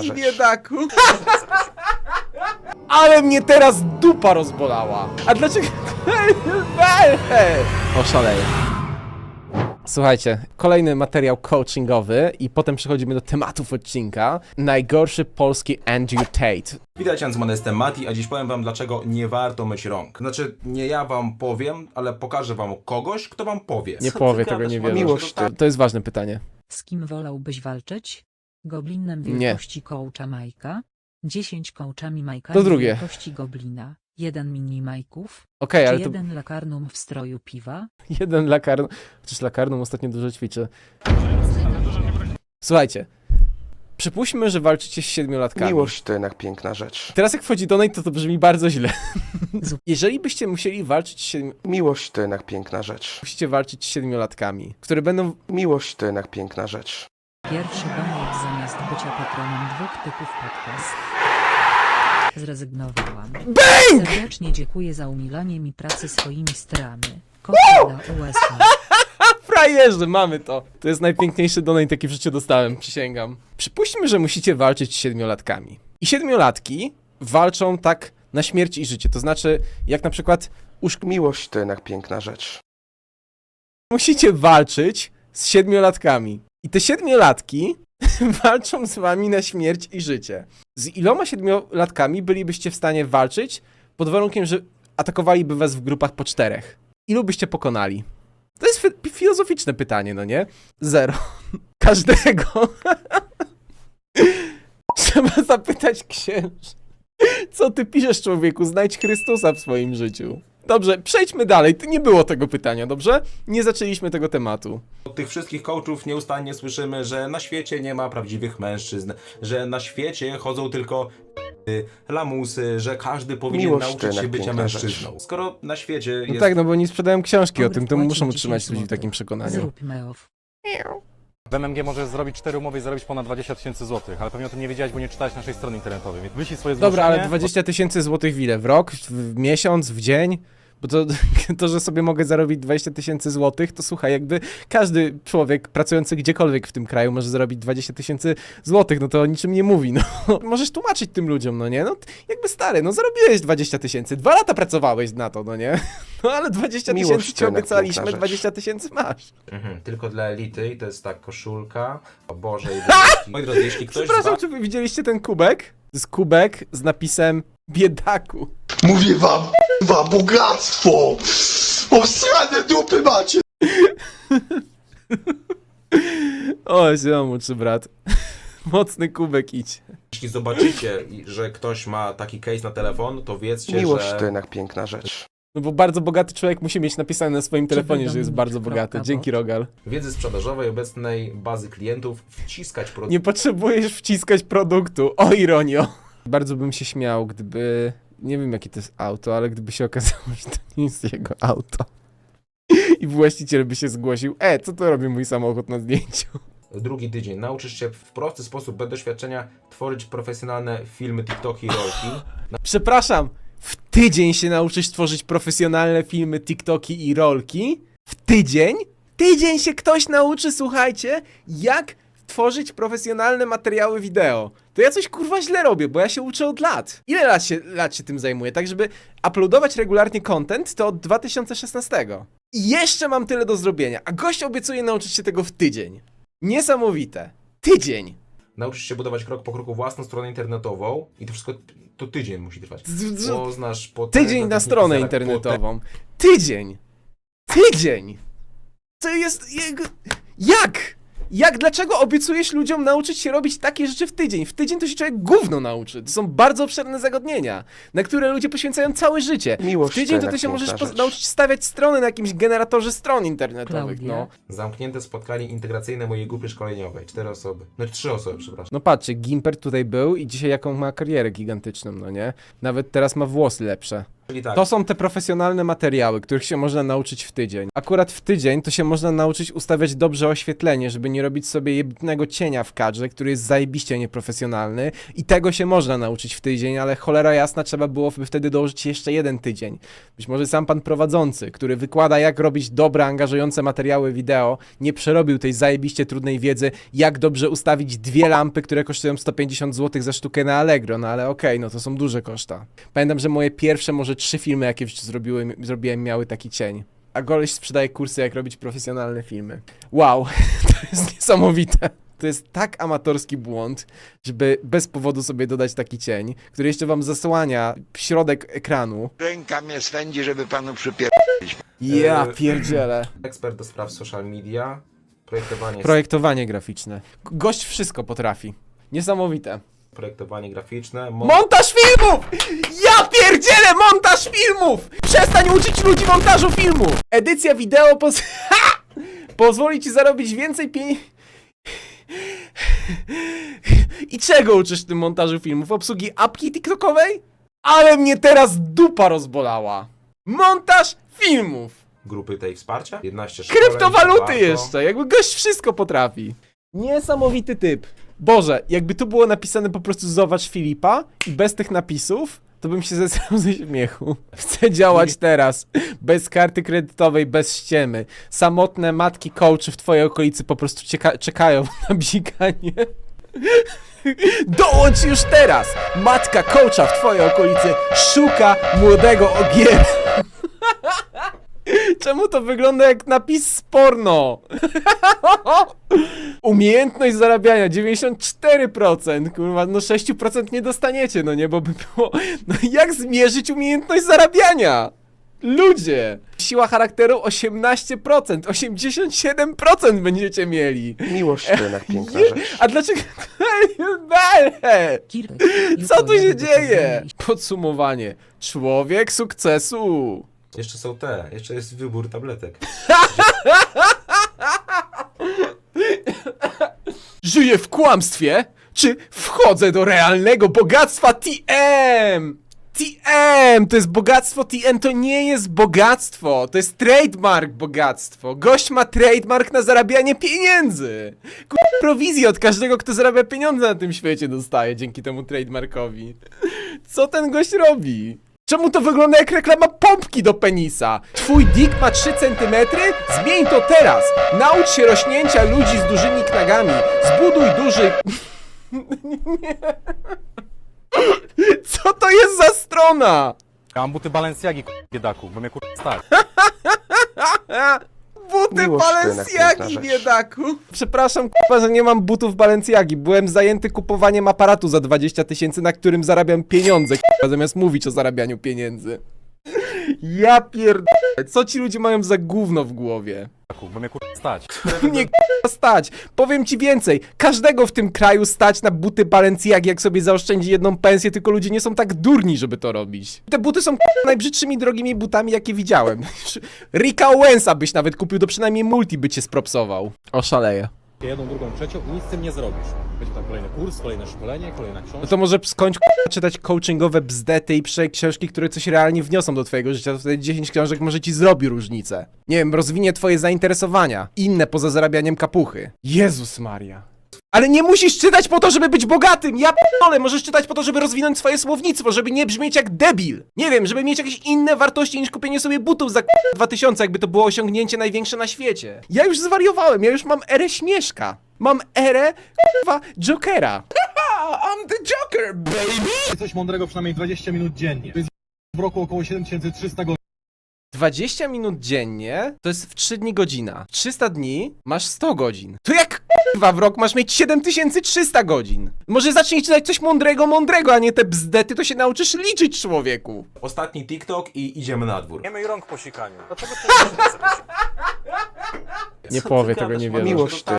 Ty rzecz. biedaku. Ale mnie teraz dupa rozbolała. A dlaczego... Oszaleję. Słuchajcie, kolejny materiał coachingowy i potem przechodzimy do tematów odcinka. Najgorszy polski Andrew Tate. Witajcie, z jestem Mati, a dziś powiem wam dlaczego nie warto myć rąk. Znaczy, nie ja wam powiem, ale pokażę wam kogoś, kto wam powie. Nie ty tego nie wiem. Miłość to ty. To jest ważne pytanie. Z kim wolałbyś walczyć? Goblinem Nie. wielkości kołcza Majka? 10 kołczami Majka To drugie. wielkości goblina? Jeden mini Majków? Okej, Czy ale to jeden lakarnum w stroju piwa? jeden lakarn... Chociaż lakarną ostatnio dużo ćwiczę. Słuchajcie. Przypuśćmy, że walczycie z siedmiolatkami. Miłość to jednak piękna rzecz. Teraz jak wchodzi donate, to to brzmi bardzo źle. Jeżeli byście musieli walczyć z siedmi... Miłość to jednak piękna rzecz. Musicie walczyć z siedmiolatkami, które będą... Miłość to jednak piękna rzecz. Pierwszy domek zamiast bycia patronem dwóch typów podcast. Zrezygnowałam. BANG! Serdecznie dziękuję za umilanie mi pracy swoimi strami. Dla USA. Frajerzy, mamy to. To jest najpiękniejszy donate, jaki w życiu dostałem, przysięgam. Przypuśćmy, że musicie walczyć z siedmiolatkami. I siedmiolatki walczą tak na śmierć i życie. To znaczy, jak na przykład uszk... Miłość to jednak piękna rzecz. musicie walczyć z siedmiolatkami. I te siedmiolatki walczą z wami na śmierć i życie. Z iloma siedmiolatkami bylibyście w stanie walczyć pod warunkiem, że atakowaliby was w grupach po czterech? Ilu byście pokonali? To jest fi- filozoficzne pytanie, no nie? Zero. Każdego. Trzeba zapytać księży. Co ty piszesz, człowieku? Znajdź Chrystusa w swoim życiu. Dobrze, przejdźmy dalej. To nie było tego pytania, dobrze? Nie zaczęliśmy tego tematu. Od tych wszystkich coachów nieustannie słyszymy, że na świecie nie ma prawdziwych mężczyzn, że na świecie chodzą tylko lamusy, że każdy powinien Miłość to nauczyć się jednak bycia piękna mężczyzną. Skoro na świecie No jest tak, no bo oni sprzedają książki o Dobry tym, to płaci muszą 10 utrzymać ludzi w złotych. takim przekonaniu. Zróbmy off. W MMG możesz zrobić 4 umowy i zarobić ponad 20 tysięcy złotych, ale pewnie o tym nie wiedziałeś, bo nie czytałeś naszej strony internetowej. Więc Wyślij swoje Dobra, ale zgłoszenie. 20 tysięcy złotych w ile? W rok? W w miesiąc? W dzień? Bo to, to, że sobie mogę zarobić 20 tysięcy złotych, to słuchaj, jakby każdy człowiek pracujący gdziekolwiek w tym kraju może zarobić 20 tysięcy złotych, no to o niczym nie mówi, no. Możesz tłumaczyć tym ludziom, no nie? No jakby stary, no zarobiłeś 20 tysięcy, dwa lata pracowałeś na to, no nie? No ale 20 Miłość tysięcy ci obiecaliśmy, piękna rzecz. 20 tysięcy masz. Mhm, tylko dla elity i to jest tak koszulka, o Boże i. Moi drodzy, jeśli ktoś z Przepraszam, was czy wy widzieliście ten kubek? To jest kubek z napisem biedaku. Mówię wam, wam bogactwo! Obsrane dupy macie! O, ziomu, czy brat. Mocny kubek idź. jeśli zobaczycie, że ktoś ma taki case na telefon, to wiedzcie, Miłość że to jednak piękna rzecz. No bo bardzo bogaty człowiek musi mieć napisane na swoim telefonie, że jest bardzo bogaty. Dzięki, bot. Rogal. wiedzy sprzedażowej obecnej bazy klientów wciskać produkt. Nie potrzebujesz wciskać produktu. O, ironio. Bardzo bym się śmiał, gdyby... Nie wiem, jakie to jest auto, ale gdyby się okazało, że to nie jest jego auto. I właściciel by się zgłosił. E, co to robi mój samochód na zdjęciu? Drugi tydzień. Nauczysz się w prosty sposób, bez doświadczenia, tworzyć profesjonalne filmy, TikToki i rolki. Przepraszam, w tydzień się nauczysz tworzyć profesjonalne filmy, TikToki i rolki? W tydzień? Tydzień się ktoś nauczy, słuchajcie, jak tworzyć profesjonalne materiały wideo. To ja coś kurwa źle robię, bo ja się uczę od lat. Ile lat się, lat się tym zajmuję? Tak, żeby uploadować regularnie content, to od 2016. I jeszcze mam tyle do zrobienia, a gość obiecuje nauczyć się tego w tydzień. Niesamowite. Tydzień. Nauczysz się budować krok po kroku własną stronę internetową i to wszystko to tydzień musi trwać. Z- z- Poznasz po Tydzień na stronę internetową. Tydzień! Tydzień! To jest jego... Jak? Jak? Dlaczego obiecujesz ludziom nauczyć się robić takie rzeczy w tydzień? W tydzień to się człowiek gówno nauczy. To są bardzo obszerne zagadnienia, na które ludzie poświęcają całe życie. Miłość W tydzień to ty się jednak możesz piękna pos- rzecz. nauczyć stawiać strony na jakimś generatorze stron internetowych, Klaudia. no. Zamknięte spotkanie integracyjne mojej grupy szkoleniowej. Cztery osoby. No trzy osoby, przepraszam. No patrzcie, Gimper tutaj był i dzisiaj jaką ma karierę gigantyczną, no nie? Nawet teraz ma włosy lepsze. Czyli tak, To są te profesjonalne materiały, których się można nauczyć w tydzień. Akurat w tydzień to się można nauczyć ustawiać dobrze oświetlenie, żeby nie robić sobie jednego cienia w kadrze, który jest zajebiście nieprofesjonalny i tego się można nauczyć w tydzień, ale cholera jasna trzeba byłoby wtedy dołożyć jeszcze jeden tydzień. Być może sam pan prowadzący, który wykłada jak robić dobre, angażujące materiały wideo, nie przerobił tej zajebiście trudnej wiedzy, jak dobrze ustawić dwie lampy, które kosztują 150 zł za sztukę na Allegro, no ale okej, no to są duże koszta. Pamiętam, że moje pierwsze może trzy filmy, jakie w życiu zrobiłem, zrobiłem, miały taki cień. A goleś sprzedaje kursy, jak robić profesjonalne filmy. Wow, to jest niesamowite. To jest tak amatorski błąd, żeby bez powodu sobie dodać taki cień, który jeszcze wam zasłania środek ekranu. Ręka mnie swędzi, żeby panu przypier... Ja Eee, pierdzielę. ekspert do spraw social media, projektowanie, Projektowanie graficzne. Gość wszystko potrafi. Niesamowite. Projektowanie graficzne, mo- Montaż filmów! Ja pierdzielę montaż filmów! Przestań uczyć ludzi montażu filmów! Edycja wideo poz... Ha! pozwoli ci zarobić więcej pieniędzy. I czego uczysz w tym montażu filmów? Obsługi apki TikTokowej? Ale mnie teraz dupa rozbolała. Montaż filmów! grupy tej wsparcia, 11 szkoleń, Kryptowaluty warto. jeszcze! Jakby gość wszystko potrafi. Niesamowity typ. Boże, jakby tu było napisane po prostu zobacz Filipa i bez tych napisów, to bym się zesrał ze śmiechu. Chcę działać teraz. Bez karty kredytowej, bez ściemy. Samotne matki coachy w twojej okolicy po prostu cieka- czekają na bzikanie. Dołącz już teraz! Matka coacha w twojej okolicy szuka młodego ogiera. Czemu to wygląda jak napis z porno? Umiejętność zarabiania 94%, kurwa, no 6% nie dostaniecie, no nie, bo by było. No jak zmierzyć umiejętność zarabiania? Ludzie! Siła charakteru 18%, 87% będziecie mieli. Miłość to jednak piękna rzecz. A dlaczego. Kirek, Co tu się dzieje? Podsumowanie. Człowiek sukcesu. Jeszcze są te, jeszcze jest wybór tabletek. Żyję w kłamstwie? Czy wchodzę do realnego bogactwa TM? TM! To jest bogactwo TM, to nie jest bogactwo, to jest trademark bogactwo. Gość ma trademark na zarabianie pieniędzy. Kur- Prowizję od każdego, kto zarabia pieniądze na tym świecie dostaje dzięki temu trademarkowi. Co ten gość robi? Czemu to wygląda jak reklama pompki do penisa? Twój dick ma 3 cm? Zmień to teraz! Naucz się rośnięcia ludzi z dużymi knagami. Zbuduj duży... Nie. Co to jest za strona? Ja mam buty Balenciagi, k***, biedaku, bo mnie kur... stać. Buty Miłość to jednak piękna Balenciagi, rzecz. biedaku. Przepraszam, że nie mam butów Balenciagi. Byłem zajęty kupowaniem aparatu za 20 tysięcy, na którym zarabiam pieniądze, kupa, zamiast mówić o zarabianiu pieniędzy. Ja pierdolę. Co ci ludzie mają za gówno w głowie? Bo mnie kur... stać. Nie k***a stać. Powiem ci więcej. Każdego w tym kraju stać na buty Balenciagi, jak sobie zaoszczędzi jedną pensję, tylko ludzie nie są tak durni, żeby to robić. Te buty są k***a, najbrzydszymi drogimi butami, jakie widziałem. Rika Owensa byś nawet kupił, do przynajmniej multi by cię spropsował. Oszaleję. Jedną, drugą, trzecią i nic z tym nie zrobisz. Będzie tam kolejny kurs, kolejne szkolenie, kolejna książka. No to może skończ k***a, czytać coachingowe bzdety i przeczytaj książki, które coś realnie wniosą do twojego życia, to wtedy 10 książek może ci zrobi różnicę. Nie wiem, rozwinie twoje zainteresowania. Inne poza zarabianiem kapuchy. Jezus Maria. Ale nie musisz czytać po to, żeby być bogatym! Ja p***ole, możesz czytać po to, żeby rozwinąć swoje słownictwo, żeby nie brzmieć jak debil! Nie wiem, żeby mieć jakieś inne wartości niż kupienie sobie butów za k***a 2000, jakby to było osiągnięcie największe na świecie. Ja już zwariowałem, ja już mam erę śmieszka. Mam erę, k***wa, Jokera. Coś mądrego przynajmniej 20 minut dziennie. To jest w roku około 7300 godzin. 20 minut dziennie to jest w 3 dni godzina. 300 dni masz 100 godzin. To jak k***wa w rok masz mieć 7300 godzin? Może zacznij czytać coś mądrego, mądrego, a nie te bzdety, to się nauczysz liczyć człowieku. Ostatni TikTok i idziemy na dwór. Nie myj rąk po sikaniu. Dlaczego ty nie? Nie powie ty tego, nie wierzę. Miłość to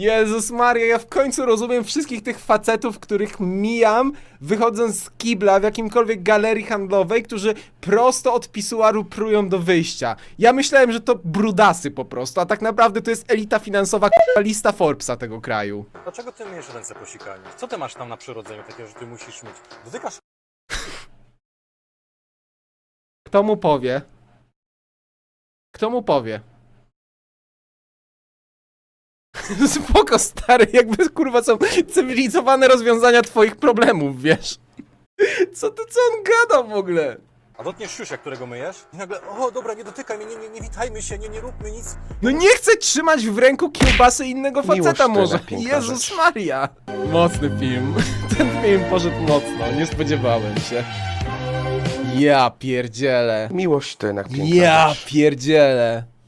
Jezus Maria, ja w końcu rozumiem wszystkich tych facetów, których mijam, wychodząc z kibla w jakimkolwiek galerii handlowej, którzy prosto od pisuaru prują do wyjścia. Ja myślałem, że to brudasy po prostu, a tak naprawdę to jest elita finansowa k***a, lista Forbesa tego kraju. Dlaczego ty myjesz ręce po sikaniu? Co ty masz tam na przyrodzeniu takiego, że ty musisz mieć? Dotykasz Kto mu powie? Kto mu powie? Spoko, stary, jakby kurwa są cywilizowane rozwiązania twoich problemów, wiesz? Co ty, co on gada w ogóle? A dotkniesz siusia, którego myjesz i nagle, o dobra, nie dotykaj mnie, nie, nie, nie witajmy się, nie, nie róbmy nic. No nie chcę trzymać w ręku kiełbasy innego Miłość faceta może. piękna Jezus rzecz. Maria. Mocny film. Ten film poszedł mocno, nie spodziewałem się. Ja pierdzielę. Miłość to jednak piękna Ja rzecz. pierdzielę.